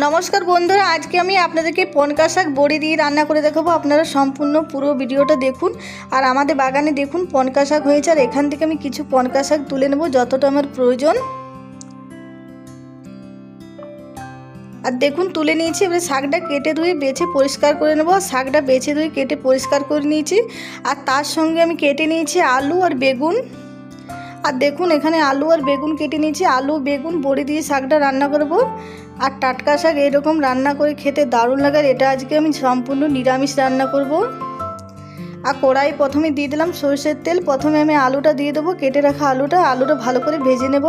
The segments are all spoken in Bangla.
নমস্কার বন্ধুরা, আজকে আমি আপনাদেরকে পনকা শাক বড়ি দিয়ে রান্না করে দেখাবো। আপনারা সম্পূর্ণ পুরো ভিডিওটা দেখুন আর আমাদের বাগানে দেখুন পনকা শাক হয়েছে আর এখান থেকে আমি কিছু পনকা শাক তুলে নেব, যতটা আমার প্রয়োজন। আর দেখুন, তুলে নিয়েছি, এবারে শাকটা কেটে ধুয়ে বেছে পরিষ্কার করে নেব। শাকটা বেছে ধুয়ে কেটে পরিষ্কার করে নিয়েছি। আর তার সঙ্গে আমি কেটে নিয়েছি আলু আর বেগুন। আর দেখুন, এখানে আলু আর বেগুন কেটে নিয়েছি। আলু, বেগুন, বড়ি দিয়ে শাকটা রান্না করব। আর টাটকা শাক এরকম রান্না করে খেতে দারুণ লাগে এটা আজকে আমি সম্পূর্ণ নিরামিষ রান্না করব। আর কড়াই প্রথমে দিয়ে দিলাম সরষের তেল, প্রথমে আমি আলুটা দিয়ে দেবো, কেটে রাখা আলুটা আলুটা ভালো করে ভেজে নেব।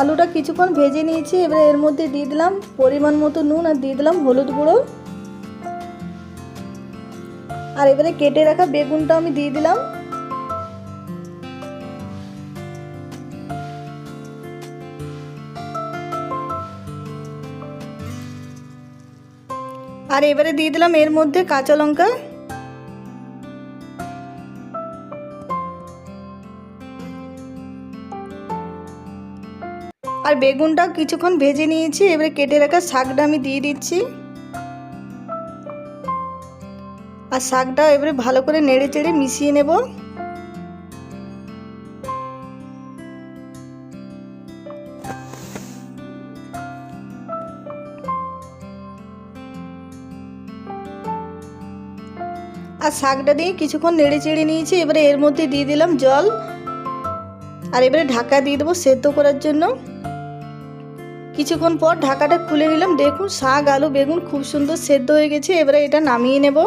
আলুটা কিছুক্ষণ ভেজে নিয়েছি, এবারে এর মধ্যে দিয়ে দিলাম পরিমাণ মতো নুন আর দিয়ে দিলাম হলুদ গুঁড়ো। আর এবারে কেটে রাখা বেগুনটা আমি দিয়ে দিলাম। আর এবারে দিয়ে দিলাম এর মধ্যে কাঁচা লঙ্কা। আর বেগুনটাও কিছুক্ষণ ভেজে নিয়েছি, এবারে কেটে রাখা শাকটা আমি দিয়ে দিচ্ছি। আর শাকটা এবারে ভালো করে নেড়ে চেড়ে মিশিয়ে নেব। আর শাকটা দিয়ে কিছুক্ষণ নেড়ে চেড়ে নিয়েছি, এবারে এর মধ্যে দিয়ে দিলাম জল। আর এবারে ঢাকা দিয়ে দেবো সেদ্ধ করার জন্য। কিছুক্ষণ পর ঢাকাটা খুলে নিলাম। দেখুন শাক, আলু, বেগুন খুব সুন্দর সেদ্ধ হয়ে গেছে। এবারে এটা নামিয়ে নেব।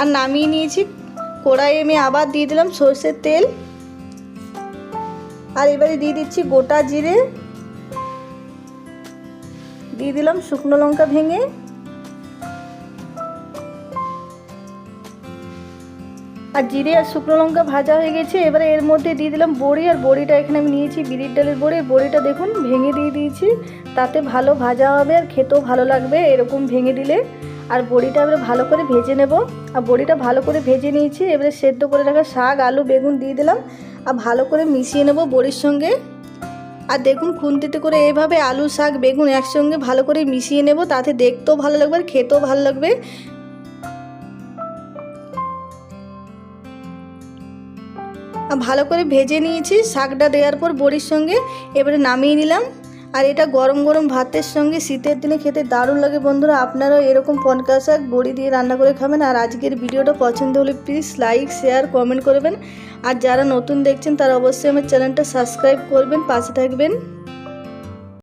আর নামিয়ে নিয়েছি কড়াই আমি আবার দিয়ে দিলাম সর্ষের তেল। আর এবারে দিয়ে দিচ্ছি গোটা জিরে। দিয়ে দিলাম শুকনো লঙ্কা ভেঙে। আর জিরে আর শুকনো লঙ্কা ভাজা হয়ে গেছে। এবারে এর মধ্যে দিয়ে দিলাম বড়ি, আর বড়িটা এখানে আমি নিয়েছি বিরির ডালের বড়ি। বড়িটা দেখুন ভেঙে দিয়ে দিয়েছি। তাতে ভালো ভাজা হবে আর খেতেও ভালো লাগবে এরকম ভেঙে দিলে। আর বড়িটা এবারে ভালো করে ভেজে নেব। আর বড়িটা ভালো করে ভেজে নিয়েছি। এবারে সেদ্ধ করে রাখা শাক, আলু, বেগুন দিয়ে দিলাম। আর ভালো করে মিশিয়ে নেব বড়ির সঙ্গে। আর দেখুন খুন্তিতে করে এইভাবে আলু, শাক, বেগুন একসঙ্গে ভালো করে মিশিয়ে নেব। তাতে দেখতেও ভালো লাগবে আর খেতেও ভালো লাগবে। ভালো করে ভেজে নিয়েছি, শাকটা দেওয়ার পর বড়ির সঙ্গে এবারে নামিয়ে নিলাম। আর এটা গরম গরম ভাতের সঙ্গে, শীতের দিনে খেতে দারুণ লাগে বন্ধুরা। আপনারাও এরকম পনকা শাক, বড়ি দিয়ে রান্না করে খাবেন। আর আজকের ভিডিওটা পছন্দ হলে প্লিজ লাইক শেয়ার কমেন্ট করবেন। আর যারা নতুন দেখছেন, তারা অবশ্যই আমার চ্যানেলটা সাবস্ক্রাইব করবেন, পাশে থাকবেন।